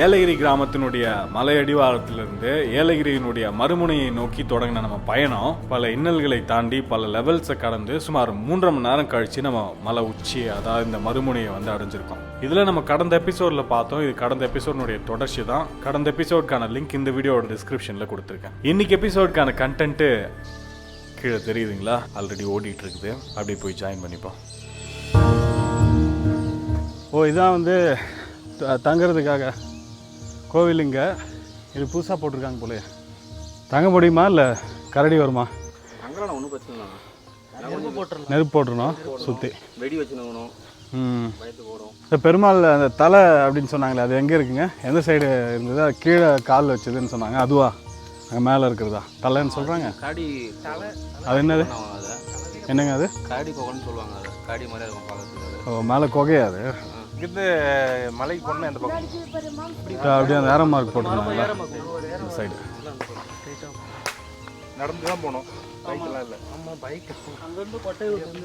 ஏலகிரி கிராமத்தினுடைய மலை அடிவாரத்திலிருந்து ஏலகிரியினுடைய மறுமுனையை நோக்கி தொடங்கின நம்ம பயணம் பல இன்னல்களை தாண்டி பல லெவல்ஸை கடந்து சுமார் மூன்றரை மணி நேரம் கழித்து நம்ம மலை உச்சி அதாவது இந்த மறுமுனையை வந்து அடைஞ்சிருக்கோம். இதில் நம்ம கடந்த எபிசோடில் பார்த்தோம். இது கடந்த எபிசோடினுடைய தொடர்ச்சி தான். கடந்த எபிசோடுக்கான லிங்க் இந்த வீடியோட டிஸ்கிரிப்ஷனில் கொடுத்துருக்கேன். இன்னைக்கு எபிசோடுக்கான கண்டென்ட்டு கீழே தெரியுதுங்களா? ஆல்ரெடி ஓடிட்டு இருக்குது அப்படியே போய் ஜாயின் பண்ணிப்போம். ஓ இதான் வந்து த- தங்குறதுக்காக. கோவிலுங்க. இது புதுசாக போட்டிருக்காங்க போலயே தங்க முடியுமா இல்லை கரடி வருமா? ஒன்றும் பிரச்சனை நெருப்பு போட்டுருணும் சுற்றி வெடி வச்சுனுங்கணும் ம். பயத்து போகிறோம் இந்த பெருமாள் அந்த தலை அப்படின்னு சொன்னாங்களே அது எங்கே இருக்குங்க? எந்த சைடு இருந்தது? அது கீழே கால் வச்சதுன்னு சொன்னாங்க. அதுவா? அங்கே மேலே இருக்கிறதா? தலைன்னு சொல்கிறாங்க காடி அது என்னது? என்னங்க அது? காடி கொகன்னு சொல்லுவாங்க அதை. காடி மாதிரி இருக்கும் பார்க்கறதுக்கு ஓ மேலே குகையா அது? இங்கிருந்து மலைக்கு போனா இந்த பக்கம்? அப்படியே அந்த ஏரோ மார்க் போட்டிருந்தாங்களா இந்த சைடு நடந்து தான் போனோம் பைக்கெல்லாம் இல்லை. ஆமாம் பைக் அங்கேருந்து கொட்டை விட்டு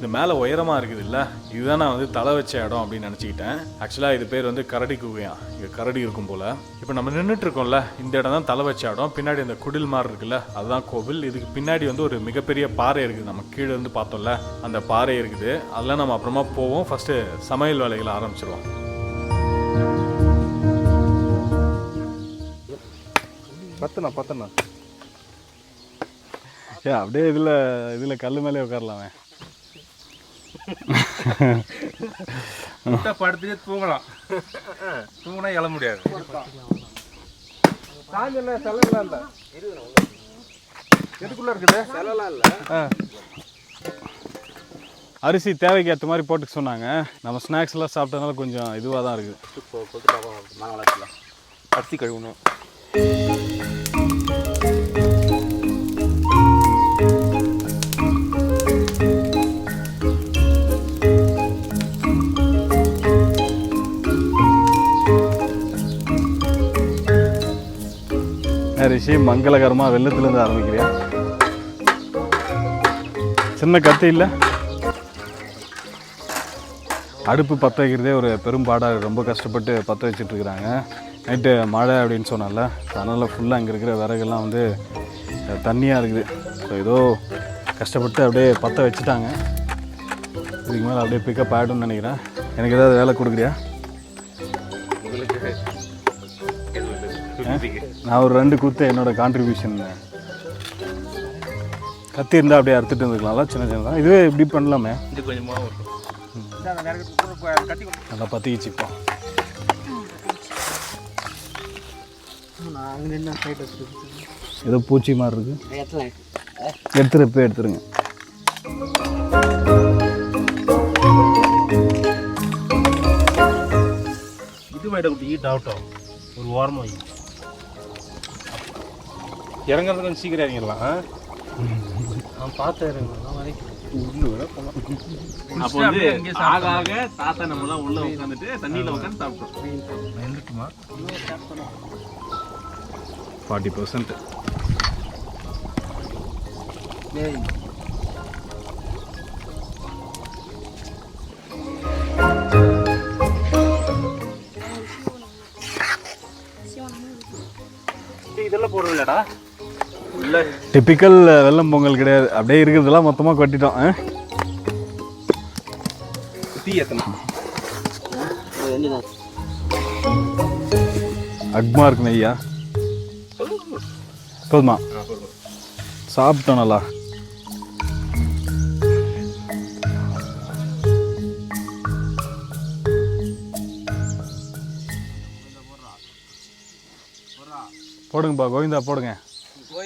இந்த மேலே உயரமாக இருக்குது இல்லை இதுதான் நான் வந்து தலை வச்ச இடம் அப்படின்னு நினச்சிக்கிட்டேன். ஆக்சுவலாக இது பேர் வந்து கரடி குகையா இங்கே கரடி இருக்கும் போல். இப்போ நம்ம நின்றுட்டு இருக்கோம்ல இந்த இடம் தான் தலை வச்ச இடம். பின்னாடி அந்த குடில் மாதிரி இருக்குல்ல அதுதான் கோவில். இதுக்கு பின்னாடி வந்து ஒரு மிகப்பெரிய பாறை இருக்குது. நம்ம கீழே இருந்து பார்த்தோம்ல அந்த பாறை இருக்குது. அதெல்லாம் நம்ம அப்புறமா போவோம். ஃபஸ்ட்டு சமையல் வேலைகளை ஆரம்பிச்சிருவோம். பத்துண்ணா பத்துண்ணா. ஏ அப்படியே இதில் இதில் கல் மேலே உட்காரலாமே. விட்டா படுத்துட்டே தூங்கலாம். தூங்கினா எழ முடியாது. சாஞ்சல செலவுலாம் இல்லை? எதுக்குள்ள இருக்குது? செலலாம் இல்லை. அரிசி தேவைக்கு ஏற்ற மாதிரி போட்டுக்க சொன்னாங்க. நம்ம ஸ்நாக்ஸ் எல்லாம் சாப்பிட்டதுனால கொஞ்சம் இதுவாக தான் இருக்குது அரிசி கழுவணும். ரிஷி மங்களகரமாக வெள்ளத்துலேருந்து ஆரம்பிக்கிறியா? சின்ன கத்தி இல்லை? அடுப்பு பற்ற வைக்கிறதே ஒரு பெரும்பாடாக ரொம்ப கஷ்டப்பட்டு பற்ற வச்சுட்டு இருக்கிறாங்க. நைட்டு மழை அப்படின்னு சொன்னால அதனால் ஃபுல்லாக இங்கே இருக்கிற விறகெல்லாம் வந்து தண்ணியாக இருக்குது. ஸோ ஏதோ கஷ்டப்பட்டு அப்படியே பற்ற வச்சுட்டாங்க. இதுக்கு மேலே அப்படியே பிக்கப் ஆகிடும்னு நினைக்கிறேன். எனக்கு ஏதாவது வேலை கொடுக்குறியா? நான் ஒரு ரெண்டு குத்து என்னோட கான்ட்ரிபியூஷன் கத்தி இருந்தால் அப்படியே அறுத்துட்டு இருந்துக்கலாம்ல சின்ன சின்னதாக இதுவே இப்படி பண்ணலாமே. இது கட்டி நல்லா பற்றிக்கிச்சு இப்போ. நான் அங்கே நின்று சைட் வச்சுருக்கு ஏதோ பூச்சி மாதிரி இருக்கு. எடுத்துரு போய் எடுத்துருங்க. இது மேட குட்டி ஆகட்டும் ஒரு ஓரமாக இறங்குறது கொஞ்சம் சீக்கிரம் இறங்கிடலாம்? நான் பார்த்தேன் நான் வரைக்கும். அப்போ வந்து ஆக ஆக தாத்தா நம்ம எல்லாம் உள்ள உட்காந்துட்டு தண்ணியில உட்காந்து சாப்பிட்டோம் ஃபார்ட்டி பர்சன்ட் இதெல்லாம் போடுறது இல்லடா டிப்பிக்கல் வெள்ளம் பொங்கல் கிடையாது. அப்படியே இருக்கிறதெல்லாம் மொத்தமாக கொட்டிட்டோம் அக்மா இருக்கு நெய்யா? போதுமா. சாப்பிட்டோம் நல்லா. போடுங்கப்பா கோவிந்தா போடுங்க.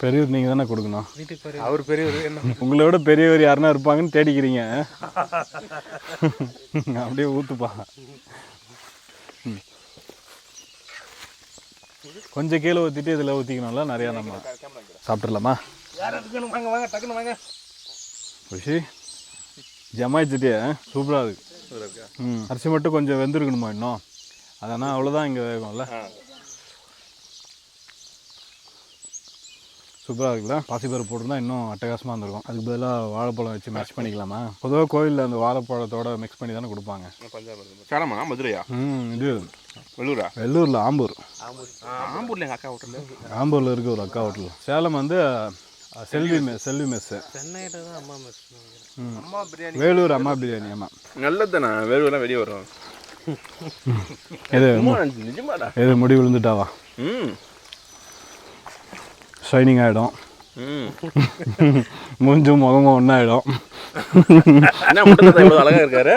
பெரியவர் நீங்கள் தானே கொடுக்கணும். அவர் பெரியவர் என்ன? உங்களை விட பெரியவர் யாருன்னா இருப்பாங்கன்னு தேடிக்கிறீங்க. அப்படியே ஊற்றுப்பா. கொஞ்சம் கீழே ஊற்றிட்டு இதில் ஊற்றிக்கணும்ல நிறையா நம்ம சாப்பிட்றலாமா யாரும் வாங்க வாங்க டக்குன்னு வாங்க. ரிஷி ஜமாயிச்சிட்டியே சூப்பராக இருக்கு. ம். அரிசி மட்டும் கொஞ்சம் வெந்திருக்கணுமா இன்னும்? அதனால் அவ்வளோதான் இங்கே வேகும்ல? சூப்பராக இருக்குல்ல? பாசிப்பருப்பு போட்டிருந்தா இன்னும் அட்டகாசமாக இருந்திருக்கும். அதுக்கு பதிலாக வாழைப்பழம் வச்சு மேட்ச் பண்ணிக்கலாமா? பொதுவாக கோயிலில் அந்த வாழைப்பழத்தோட மிக்ஸ் பண்ணி தானே கொடுப்பாங்க. சேலமா? மதுரையா? ம் இது. வெள்ளூரா? வெள்ளூரில் ஆம்பூர். ஆம்பூர்ல எங்க அக்கா ஹோட்டல் ஆம்பூரில் இருக்க ஒரு அக்கா ஹோட்டல். சேலம் வந்து செல்வி மெ செல்வி மெஸ்ஸு சென்னையில தான் அம்மா மிஸ் அம்மா பிரியாணி. வேலூர் அம்மா பிரியாணி ஆமாம் நல்லதுதானே வேறுவெல்லாம் வெளியே வரும். இது நிஜமாடா? இது முடி விழுந்துட்டாவா ம். ஷைனிங் ஆகிடும் மூஞ்சும் முகமும் ஒன்றாயிடும் என்ன மட்டும் இவ்வளோ அழகா இருக்காரு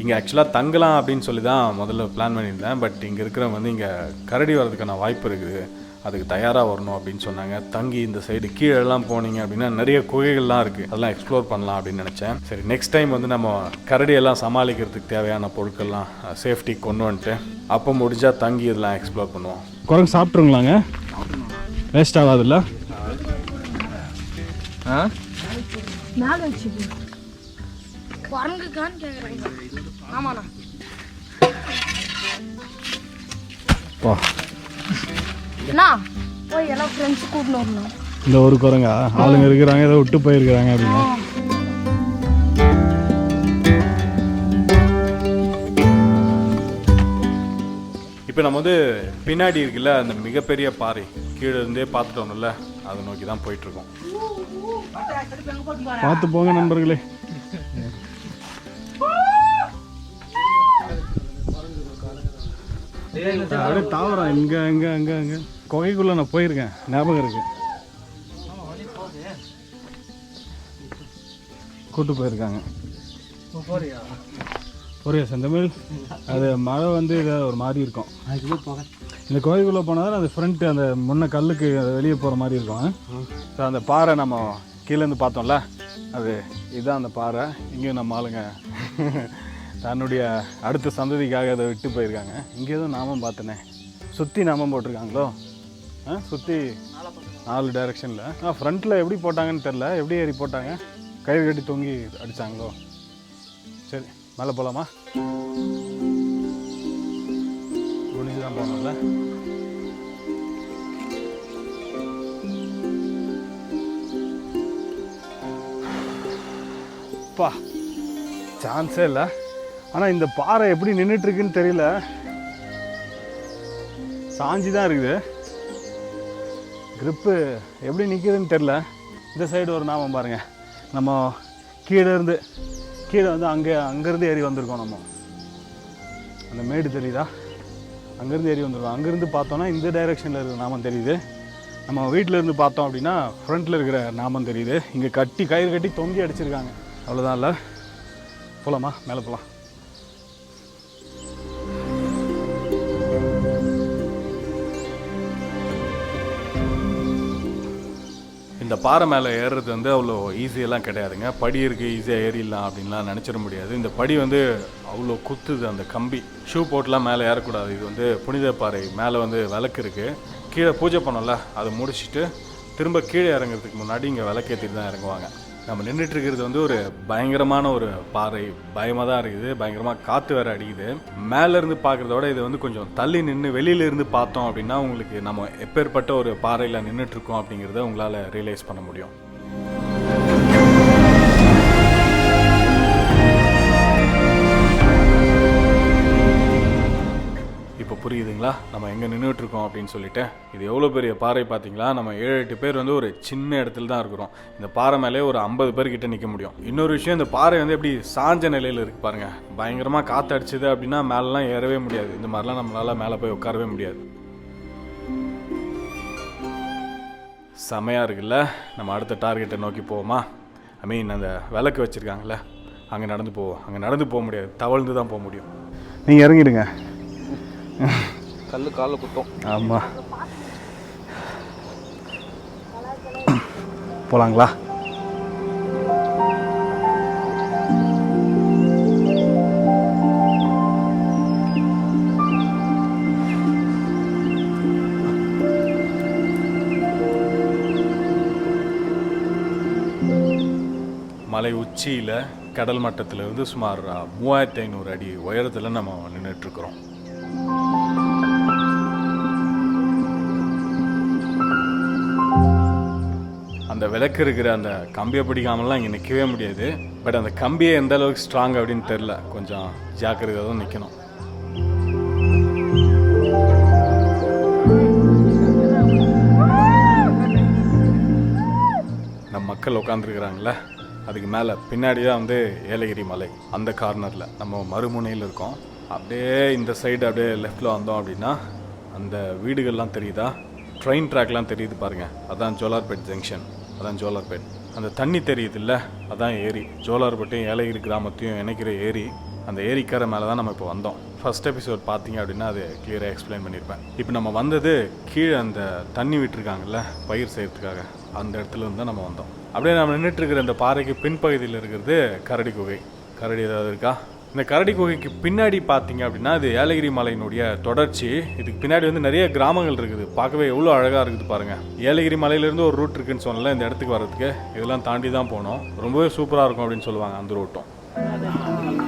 இங்கே ஆக்சுவலாக தங்கலாம் அப்படின்னு சொல்லி தான் முதல்ல பிளான் பண்ணியிருந்தேன். பட் இங்கே இருக்கிறவங்க வந்து இங்கே கரடி வர்றதுக்கான வாய்ப்பு இருக்குது. அதுக்கு தயாராக வரணும் அப்படின்னு சொன்னாங்க. தங்கி இந்த சைடு கீழெல்லாம் போனீங்க அப்படின்னா நிறைய குகைகள்லாம் இருக்குது அதெல்லாம் எக்ஸ்ப்ளோர் பண்ணலாம் அப்படின்னு நினச்சேன். சரி நெக்ஸ்ட் டைம் வந்து நம்ம கரடியெல்லாம் சமாளிக்கிறதுக்கு தேவையான பொருட்கள்லாம் சேஃப்டி கொண்டு வந்துட்டு அப்போ முடிஞ்சால் தங்கி இதெல்லாம் எக்ஸ்ப்ளோர் பண்ணுவோம். குரங்கு சாப்பிட்ருங்களாங்க வேஸ்ட் ஆகாதுல்ல? ஆ? குரங்குக்கான்னு கேட்குறாங்க ஆமாண்ணா. போய் எல்லாம் ஃப்ரெண்ட்ஸ் கூட்டின்னு வரணும். இந்த ஒரு குரங்கா ஆளுங்க இருக்கிறாங்க ஏதோ விட்டு போயிருக்கிறாங்க அப்படின்னு. இப்போ நம்ம வந்து பின்னாடி இருக்குல்ல அந்த மிகப்பெரிய பாறை. கீழே இருந்தே பார்த்துட்டு அதை நோக்கி தான் போயிட்டு இருக்கோம் பார்த்து போங்க நண்பர்களே. அப்படியே தாவரம் இங்க அங்க அங்க அங்க குகைக்குள்ளே நான் போயிருக்கேன். ஞாபகம் இருக்கு. கூட்டு போயிருக்காங்க. போறியா செந்தமிழ்? அது மழை வந்து இதை ஒரு மாதிரி இருக்கும். இந்த கோயிலுக்குள்ளே போனால் அந்த ஃப்ரண்ட் அந்த முன்ன கல்லுக்கு வெளியே போகிற மாதிரி இருக்கும். ஸோ அந்த பாறை நம்ம கீழேருந்து பார்த்தோம்ல அது இதுதான் அந்த பாறை. இங்கேயும் நம்ம ஆளுங்க தன்னுடைய அடுத்த சந்ததிக்காக அதை விட்டு போயிருக்காங்க. இங்கே எதுவும் நாமம் பார்த்தனே. சுற்றி நாமம் போட்டிருக்காங்களோ? சுற்றி நாலு டைரெக்ஷனில் ஆ ஃப்ரண்ட்டில் எப்படி போட்டாங்கன்னு தெரில எப்படி ஏறி போட்டாங்க? கயிறு கட்டி தொங்கி அடித்தாங்களோ சரி மேலே போகலாமா குனிஞ்சு தான் போகணும்ல. பா சான்ஸே இல்லை. ஆனால் இந்த பாறை எப்படி நின்றுட்டுருக்குன்னு தெரியல. சாஞ்சி தான் இருக்குது. க்ரிப்பு எப்படி நிற்கிதுன்னு தெரில இந்த சைடு ஒரு நாமம் பாருங்கள் நம்ம கீழே இருந்து கீழே வந்து அங்கே அங்கேருந்து ஏறி வந்திருக்கோம் நம்ம. அந்த மேடு தெரியுதா? அங்கேருந்து ஏறி வந்திருக்கோம். அங்கேருந்து பார்த்தோன்னா இந்த டைரெக்ஷனில் இருக்கிற நாமம் தெரியுது. நம்ம வீட்டில் இருந்து பார்த்தோம் அப்படின்னா ஃப்ரண்ட்டில் இருக்கிற நாமம் தெரியுது. இங்கே கட்டி கயிறு கட்டி தொங்கி அடிச்சிருக்காங்க. அவ்வளோதான் இல்லை? போகலாமா மேலே போகலாம் இந்த பாறை மேலே ஏறுறது வந்து அவ்வளோ ஈஸியெல்லாம் கிடையாதுங்க. படி இருக்குது ஈஸியாக ஏறிடலாம் அப்படின்லாம் நினச்சிட முடியாது. இந்த படி வந்து அவ்வளோ குத்துது அந்த கம்பி. ஷூ போட்டுலாம் மேலே ஏறக்கூடாது. இது வந்து புனித பாறை மேலே வந்து விளக்கு இருக்குது கீழே பூஜை பண்ணோம்ல அதை முடிச்சுட்டு திரும்ப கீழே இறங்குறதுக்கு முன்னாடி இங்கே விளக்கேற்றிட்டு தான் இறங்குவாங்க. நம்ம நின்றுட்டு இருக்கிறது வந்து ஒரு பயங்கரமான ஒரு பாறை. பயமாக தான் இருக்குது. பயங்கரமாக காற்று வேறு அடிக்குது. மேலேருந்து பார்க்குறதோட பார்க்குறத விட இது வந்து கொஞ்சம் தள்ளி நின்று வெளியில இருந்து பார்த்தோம் அப்படின்னா உங்களுக்கு நம்ம எப்பேற்பட்ட ஒரு பாறையில் நின்றுட்டுருக்கோம் அப்படிங்கிறத உங்களால் ரியலைஸ் பண்ண முடியும். நின்றுட்டுருக்கோம் அப்படின்னு சொல்லிட்டு இது எவ்வளோ பெரிய பாறை பார்த்தீங்களா? நம்ம ஏழு எட்டு பேர் வந்து ஒரு சின்ன இடத்துல தான் இருக்கிறோம். இந்த பாறை மேலே ஒரு ஐம்பது பேர்கிட்ட நிற்க முடியும். இன்னொரு விஷயம் இந்த பாறை வந்து எப்படி சாஞ்ச நிலையில் இருக்கு பாருங்கள் பயங்கரமாக காற்றடிச்சுது அப்படின்னா மேலெலாம் ஏறவே முடியாது. இந்த மாதிரிலாம் நம்மளால் மேலே போய் உட்காரவே முடியாது. செமையாக இருக்குல்ல? நம்ம அடுத்த டார்கெட்டை நோக்கி போவோமா? ஐ மீன் அந்த விளக்கு வச்சுருக்காங்கல்ல. அங்கே நடந்து போவோம். அங்கே நடந்து போக முடியாது. தவழ்ந்து தான் போக முடியும். நீங்கள் இறங்கிடுங்க. கல் காலில் குத்தம் ஆமாம் போலாங்களா? மலை உச்சியில் கடல் மட்டத்திலிருந்து சுமார் மூவாயிரத்தி ஐநூறு அடி உயரத்தில் நம்ம நின்றுட்டுருக்குறோம் அந்த விளக்கு இருக்கிற அந்த கம்பியை பிடிக்காமலாம் இங்கே நிற்கவே முடியாது. பட் அந்த கம்பியை எந்த அளவுக்கு ஸ்ட்ராங் அப்படின்னு தெரில கொஞ்சம் ஜாக்கிரதையாக தான் நிற்கணும் நம்ம மக்கள் உட்காந்துருக்குறாங்களே அதுக்கு மேலே பின்னாடி தான் வந்து ஏலகிரி மலை. அந்த கார்னரில் நம்ம மறுமுனையில் இருக்கோம். அப்படியே இந்த சைடு அப்படியே லெஃப்டில் வந்தோம் அப்படின்னா அந்த வீடுகள்லாம் தெரியுதா? ட்ரெயின் ட்ராக்லாம் தெரியுது பாருங்க. அதான் ஜோலார்பேட் ஜங்ஷன் அதான் ஜோலார்பேட். அந்த தண்ணி தெரியுதுல்ல? அதான் ஏரி. ஜோலார்பேட்டையும் ஏலகிரி கிராமத்தையும் இணைக்கிற ஏரி. அந்த ஏரிக்கரை மேலே தான் நம்ம இப்போ வந்தோம். ஃபஸ்ட் எபிசோட் பார்த்தீங்க அப்படின்னா அது கிளியராக எக்ஸ்பிளைன் பண்ணியிருப்பேன். இப்போ நம்ம வந்தது கீழே அந்த தண்ணி விட்டுருக்காங்கல்ல பயிர் செய்கிறதுக்காக அந்த இடத்துல இருந்து தான் நம்ம வந்தோம். அப்படியே நம்ம நின்றுட்டு இருக்கிற இந்த பாறைக்கு பின்பகுதியில் இருக்கிறது கரடி குகை. கரடி ஏதாவது இருக்கா? இந்த கரடி குகைக்கு பின்னாடி பார்த்தீங்க அப்படின்னா அது ஏலகிரி மலையினுடைய தொடர்ச்சி. இதுக்கு பின்னாடி வந்து நிறைய கிராமங்கள் இருக்குது. பார்க்கவே எவ்வளோ அழகாக இருக்குது பாருங்கள் ஏலகிரி மலையிலேருந்து ஒரு ரூட் இருக்குன்னு சொன்னல இந்த இடத்துக்கு வர்றதுக்கு. இதெல்லாம் தாண்டி தான் போனோம். ரொம்பவே சூப்பராக இருக்கும் அப்படின்னு சொல்லுவாங்க அந்த ரூட்டும்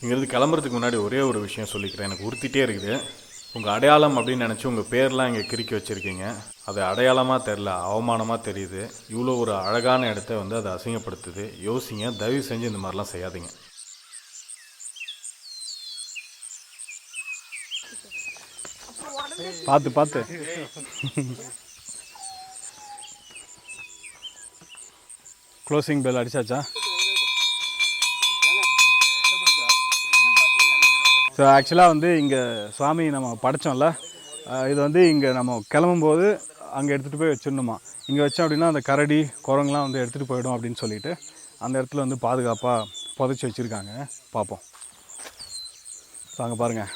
இங்கேருந்து கிளம்புறதுக்கு முன்னாடி ஒரே ஒரு விஷயம் சொல்லிக்கிறேன். எனக்கு உறுத்திட்டே இருக்குது. உங்கள் அடையாளம் அப்படின்னு நினச்சி உங்கள் பேர்லாம் இங்கே கிறுக்கி வச்சுருக்கீங்க. அது அடையாளமாக தெரில அவமானமாக தெரியுது. இவ்வளோ ஒரு அழகான இடத்த வந்து அதை அசிங்கப்படுத்துது. யோசிங்க தயவு செஞ்சு இந்த மாதிரிலாம் செய்யாதீங்க. பார்த்து பார்த்து க்ளோசிங் பெல் அடிச்சாச்சா? ஸோ ஆக்சுவலாக வந்து இங்கே சுவாமி நம்ம படைச்சோம்ல. இது வந்து இங்கே நம்ம கிளம்பும்போது அங்கே எடுத்துகிட்டு போய் வச்சிடணுமா? இங்கே வச்சோம் அப்படின்னா அந்த கரடி குரங்கெலாம் வந்து எடுத்துகிட்டு போயிடும் அப்படின்னு சொல்லிட்டு அந்த இடத்துல வந்து பாதுகாப்பாக புதைச்சி வச்சுருக்காங்க. பார்ப்போம் ஸோ அங்கே பாருங்கள்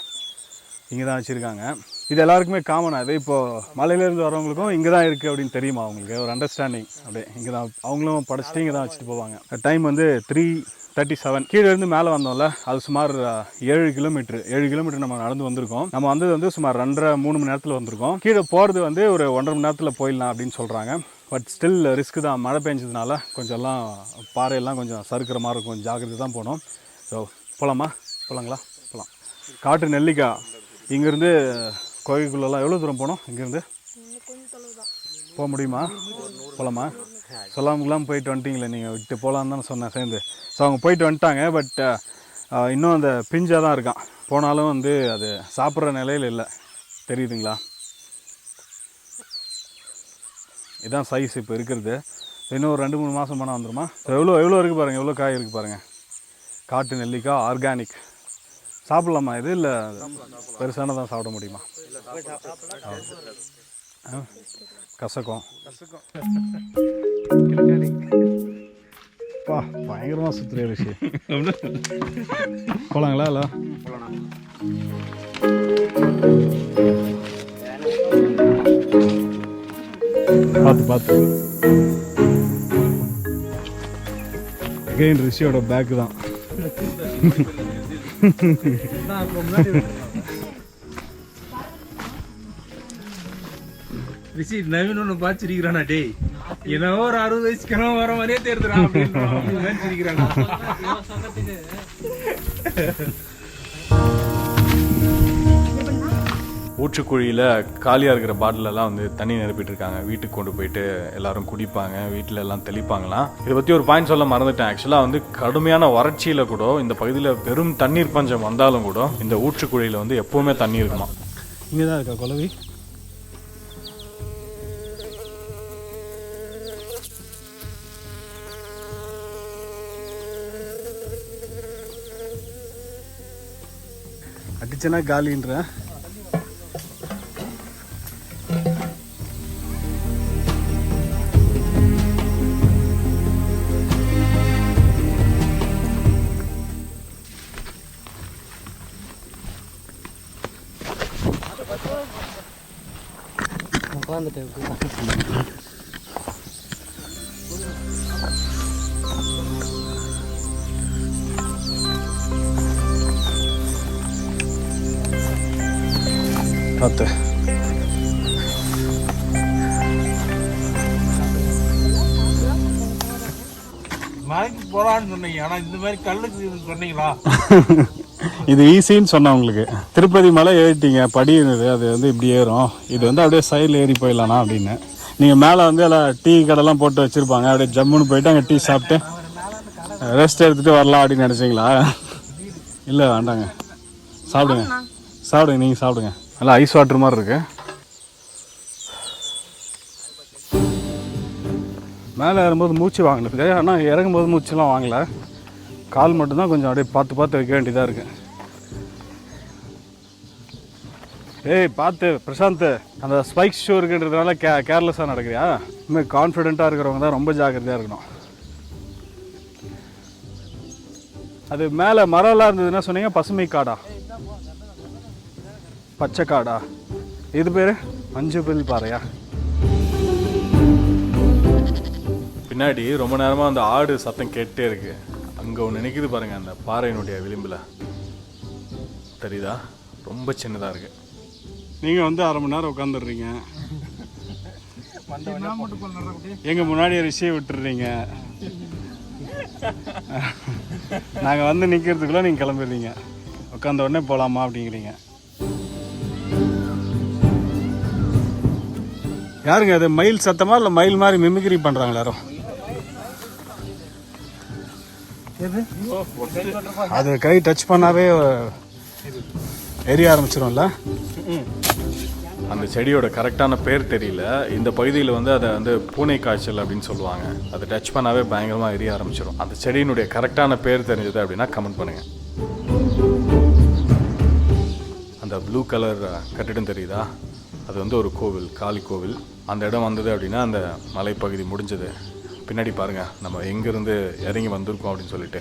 இங்கே தான் வச்சுருக்காங்க. இது எல்லாருக்குமே காமன் அது இப்போது மலையிலேருந்து வரவங்களுக்கும் இங்கே தான் இருக்குது அப்படின்னு தெரியுமா அவங்களுக்கு? ஒரு அண்டர்ஸ்டாண்டிங் அப்படியே இங்கே தான் அவங்களும் படைச்சிட்டு இங்கே தான் வச்சுட்டு போவாங்க. டைம் வந்து த்ரீ தேர்ட்டி செவன் கீழே இருந்து மேலே வந்தோம்ல அது சுமார் ஏழு கிலோமீட்டர் ஏழு கிலோமீட்டர் நம்ம நடந்து வந்திருக்கோம். நம்ம வந்தது வந்து சுமார் ரெண்டரை மூணு மணி நேரத்தில் வந்திருக்கோம். கீழே போகிறது வந்து ஒரு ஒன்றரை மணி நேரத்தில் போயிடலாம் அப்படின்னு சொல்கிறாங்க பட் ஸ்டில் ரிஸ்க்கு தான். மழை பெஞ்சதுனால கொஞ்சம் எல்லாம் பாறையெல்லாம் கொஞ்சம் சறுக்கிற மாதிரி இருக்கும். கொஞ்சம் ஜாக்கிரதை தான் போகணும். ஸோ போகலாமா போகலாங்களா போகலாம் காட்டு நெல்லிக்காய். இங்கேருந்து கோயிலுக்குள்ளெல்லாம் எவ்வளோ தூரம் போகணும் இங்கேருந்து? போக முடியுமா? போகலாமா சொல்லாமலாம் போயிட்டு வந்துட்டீங்களே நீங்கள் விட்டு போகலான்னு தானே சொன்னேன் சேர்ந்து. ஸோ அவங்க போயிட்டு வந்துட்டாங்க பட் இன்னும் அந்த பிஞ்சாக தான் இருக்கான். போனாலும் வந்து அது சாப்பிட்ற நிலையில் இல்லை. தெரியுதுங்களா? இதான் சைஸ் இப்போ இருக்கிறது. இன்னும் ஒரு ரெண்டு மூணு மாதம் போனால் வந்துருமா? எவ்வளோ எவ்வளோ இருக்குது பாருங்கள் எவ்வளோ காய் இருக்குது பாருங்கள் காட்டு நெல்லிக்காய் ஆர்கானிக் சாப்பிட்லாமா இது இல்லை பெருசானதான் சாப்பிட முடியுமா? கசக்கம். பா பயங்கரமாக சுற்றுற ரிஷி. போகலாங்களா இல்லை? பார்த்து பார்த்து. அகைன் ரிஷியோட பேக் தான். ரிஷி நவீன் ஒன்று பார்த்து சிரிக்கிறானா டேய்? என்னவோ ஒரு அறுபது வயசு வயசுக்கு வர மாதிரியே தேர்துடா அப்படின்னு சிரிக்கிறானா. ஊற்றுக்குழியில் காலியாக இருக்கிற பாட்டிலெல்லாம் வந்து தண்ணி நிரப்பிட்டு இருக்காங்க. வீட்டுக்கு கொண்டு போயிட்டு எல்லாரும் குடிப்பாங்க வீட்டில் எல்லாம் தெளிப்பாங்களாம். இதை பற்றி ஒரு பாயிண்ட் சொல்ல மறந்துட்டேன். ஆக்சுவலாக வந்து கடுமையான வறட்சியில் கூட இந்த பகுதியில் பெரும் தண்ணீர் பஞ்சம் வந்தாலும் கூட இந்த ஊற்றுக்குழியில் வந்து எப்போவுமே தண்ணி இருக்குமா இங்கே தான் இருக்கா குலவி அடிச்சனா காலின்றேன் உட்காந்துட்டேன் பார்த்து. மலைக்கு போலான்னு சொன்னீங்க. ஆனா இந்த மாதிரி கல்லுக்கு சொன்னீங்களா? இது ஈஸின்னு சொன்னேன் உங்களுக்கு திருப்பதி மலை ஏறிட்டீங்க படி இருந்தது அது வந்து இப்படி ஏறும். இது வந்து அப்படியே சைடில் ஏறி போயிடலாம்னா அப்படின்னு. நீங்கள் மேலே வந்து எல்லாம் டீ கடைலாம் போட்டு வச்சுருப்பாங்க. அப்படியே ஜம்முன்னு போயிட்டு அங்கே டீ சாப்பிட்டு ரெஸ்ட் எடுத்துகிட்டு வரலாம் அப்படின்னு நினச்சிங்களா? இல்லை வேண்டாங்க. சாப்பிடுங்க. சாப்பிடுங்க நீங்கள் சாப்பிடுங்க. நல்லா ஐஸ் வாட்டர் மாதிரி இருக்கு. மேலே ஏறும்போது மூச்சு வாங்கினதுக்கு ஆனால் இறங்கும்போது மூச்சுலாம் வாங்கல. கால் மட்டும்தான் கொஞ்சம் அப்படியே பார்த்து பார்த்து வைக்க வேண்டியதாக இருக்கு. ஏய் பார்த்து பிரசாந்த் அந்த ஸ்பைக் ஷோ இருக்குன்றதுனால கே கேர்லெஸ்ஸாக நடக்கிறியா? இனிமேல் கான்ஃபிடெண்ட்டாக இருக்கிறவங்க தான் ரொம்ப ஜாக்கிரதையாக இருக்கணும். அது மேலே மரம்லாம் இருந்ததுன்னா சொன்னீங்க? பசுமை காடா. பச்சை காடா. இது பேர்? மஞ்சள் பாறையா? பின்னாடி ரொம்ப நேரமாக அந்த ஆடு சத்தம் கேட்டே இருக்கு. அங்கே ஒன்று நினைக்குது பாருங்கள் அந்த பாறையினுடைய விளிம்பில். தெரியுதா? ரொம்ப சின்னதாக இருக்குது நீங்கள் வந்து அரை மணி நேரம் உட்காந்துடுறீங்க. எங்கள் முன்னாடி ரிஷியை விட்டுடுறீங்க. நாங்கள் வந்து நிற்கிறதுக்குள்ளே நீங்கள் கிளம்பிடுறீங்க. உட்காந்த உடனே போகலாமா அப்படிங்கிறீங்க. யாருங்க அது? மயில் சத்தமா இல்லை மயில் மாதிரி மிமிக்ரி பண்ணுறாங்களா யாரும் அது கை டச் பண்ணாவே எரிய ஆரம்பிச்சிரும்ல? அந்த செடியோட கரெக்டான பேர் தெரியல. இந்த பகுதியில் வந்து அதை வந்து பூனை காய்ச்சல் அப்படின்னு சொல்லுவாங்க. அதை டச் பண்ணாவே பயங்கரமாக எரிய ஆரம்பிச்சிடும் அந்த செடியினுடைய கரெக்டான பேர் தெரிஞ்சது அப்படின்னா கமெண்ட் பண்ணுங்கள் அந்த ப்ளூ கலர் கட்டிடம் தெரியுதா? அது வந்து ஒரு கோவில் காளி கோவில். அந்த இடம் வந்தது அப்படின்னா அந்த மலைப்பகுதி முடிஞ்சது. பின்னாடி பாருங்கள் நம்ம எங்கேருந்து இறங்கி வந்திருக்கோம் அப்படின்னு சொல்லிட்டு.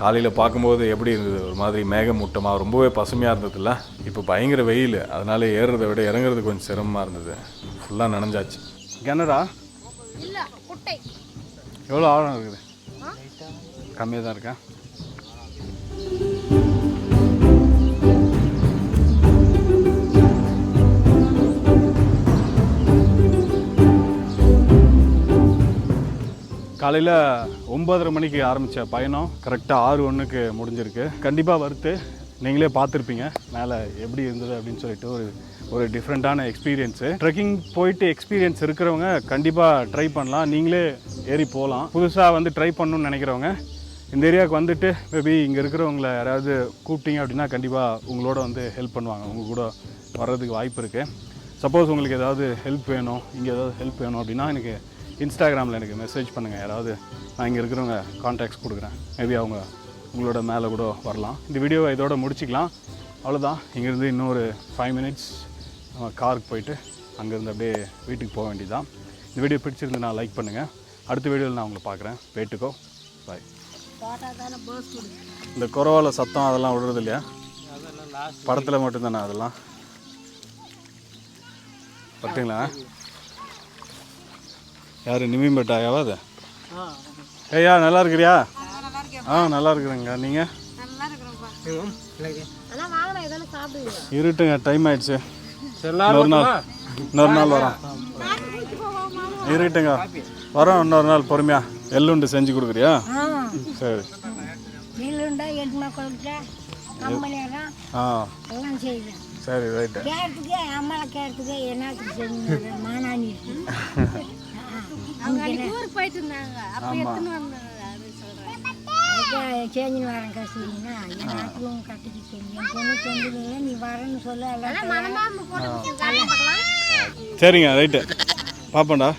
காலையில் பார்க்கும்போது எப்படி இருந்தது? ஒரு மாதிரி மேகமூட்டமாக ரொம்பவே பசுமையாக இருந்ததுல்ல? இப்போ பயங்கர வெயில். அதனால ஏறுறதை விட இறங்குறது கொஞ்சம் சிரமமாக இருந்தது. ஃபுல்லாக நனைஞ்சாச்சு. கிணறா? இல்ல குட்டை. எவ்வளோ ஆழம் இருக்குது? கம்மியாக தான் இருக்கா? காலையில் ஒம்பதரை மணிக்கு ஆரம்பித்த பயணம். கரெக்டாக ஆறு ஒன்றுக்கு முடிஞ்சிருக்கு. கண்டிப்பாக வறுத்து நீங்களே பார்த்துருப்பீங்க. மேலே எப்படி இருந்தது அப்படின்னு சொல்லிட்டு ஒரு ஒரு டிஃப்ரெண்ட்டான எக்ஸ்பீரியன்ஸு ட்ரெக்கிங் போயிட்டு எக்ஸ்பீரியன்ஸ் இருக்கிறவங்க கண்டிப்பாக ட்ரை பண்ணலாம். நீங்களே ஏறி போகலாம். புதுசாக வந்து ட்ரை பண்ணணும்னு நினைக்கிறவங்க இந்த ஏரியாவுக்கு வந்துட்டு மேபி இங்கே இருக்கிறவங்கள யாராவது கூப்பிட்டீங்க அப்படின்னா கண்டிப்பாக உங்களோட வந்து ஹெல்ப் பண்ணுவாங்க. உங்கள் கூட வர்றதுக்கு வாய்ப்பு இருக்குது சப்போஸ் உங்களுக்கு ஏதாவது ஹெல்ப் வேணும் இங்கே ஏதாவது ஹெல்ப் வேணும் அப்படின்னா எனக்கு இன்ஸ்டாகிராமில் எனக்கு மெசேஜ் பண்ணுங்கள் யாராவது நான் இங்கே இருக்கிறவங்க கான்டாக்ட்ஸ் கொடுக்குறேன். மேபி அவங்க உங்களோட மேலே கூட வரலாம். இந்த வீடியோவை இதோட முடிச்சிக்கலாம். அவ்வளோதான் இங்கேருந்து இன்னொரு ஃபைவ் மினிட்ஸ் நம்ம காருக்கு போயிட்டு அங்கேருந்து அப்படியே வீட்டுக்கு போக வேண்டியதுதான். இந்த வீடியோ பிடிச்சிருந்து நான் லைக் பண்ணுங்கள் அடுத்த வீடியோவில் நான் உங்களை பார்க்குறேன். வெயிட்டுக்கோ பாய் இந்த குறவால சத்தம் அதெல்லாம் விடுறது இல்லையா? படத்தில் மட்டும்தானே அதெல்லாம்? பார்த்தீங்களா யார் நிமிம்பட்டாயாவா அது ஏய்யா நல்லா இருக்கிறியா? ஆ நல்லா இருக்கிறேங்க நீங்கள் இருட்டுங்க டைம் ஆயிடுச்சு. இன்னொரு நாள். இன்னொரு நாள் வரோம். இருட்டுங்க. வரோம் இன்னொரு நாள் பொறுமையா. எள்ளுண்டு செஞ்சு கொடுக்குறியா? சரி. ஆ. சரி ரைட்டு. ஊருக்கு போயிட்டு இருந்தாங்க. அப்ப எடுத்துன்னு வந்தாங்க செஞ்சுன்னு வரேன் கசிங்கன்னா எல்லாத்துக்கும் கட்டிக்கு செஞ்சு என் பொண்ணு செஞ்சுருங்க நீ வரேன்னு சொல்ல சரிங்க ரைட்டு. பார்ப்போம்டா.